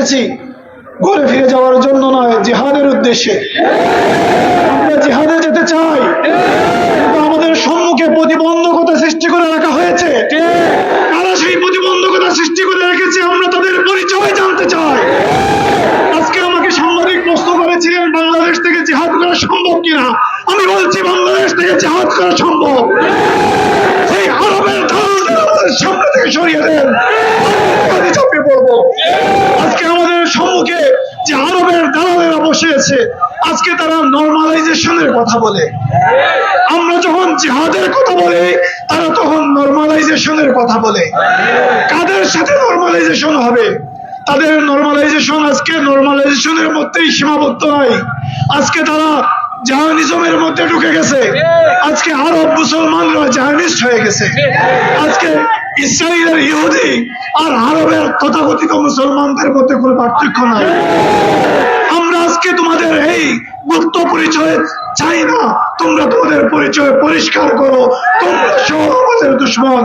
এসেছি ঘরে ফিরে যাওয়ার জন্য নয়, জিহাদের উদ্দেশ্যে। আমরা জিহাদে যেতে চাই। কিন্তু আমাদের সম্মুখে প্রতিবন্ধকতা সৃষ্টি করে রাখা হয়েছে। কারা সেই প্রতিবন্ধকতা সৃষ্টি করে রেখেছে, আমরা তাদের পরিচয় জানতে চাই। আজকে আমাকে সাংবাদিক প্রশ্ন করেছিলেন, বাংলাদেশ থেকে জিহাদ করা সম্ভব কিনা? আমি বলছি, বাংলাদেশ থেকে জিহাদ করা সম্ভব। সেই আরবের সামনে থেকে সরিয়ে দেন আমি চাপিয়ে পড়ব আজকে আমাদের সম্মুখে যে আরবের দালালেরা আছে আজকে তারা নর্মালাইজেশনের কথা বলে। আমরা যখন জিহাদের কথা বলি, তারা তখন নর্মালাইজেশনের কথা বলে। কাদের সাথে নর্মালাইজেশন হবে? তাদের নর্মালাইজেশন আজকে নর্মালাইজেশনের মধ্যেই সীমাবদ্ধ নাই। আজকে তারা জাহানিজমের মধ্যে ঢুকে গেছে। আজকে আরব মুসলমানরা জাহানিস্ট হয়ে গেছে। আজকে ইসরায়েলের ইহুদি আর আরবের তথাকথিত মুসলমানদের মধ্যে কোনো পার্থক্য নাই। আমরা আজকে তোমাদের এই গুপ্ত পরিচয় চাই না। তোমরা তোমাদের পরিচয় পরিষ্কার করো। তোমরা সহ আমাদের দুশ্মন।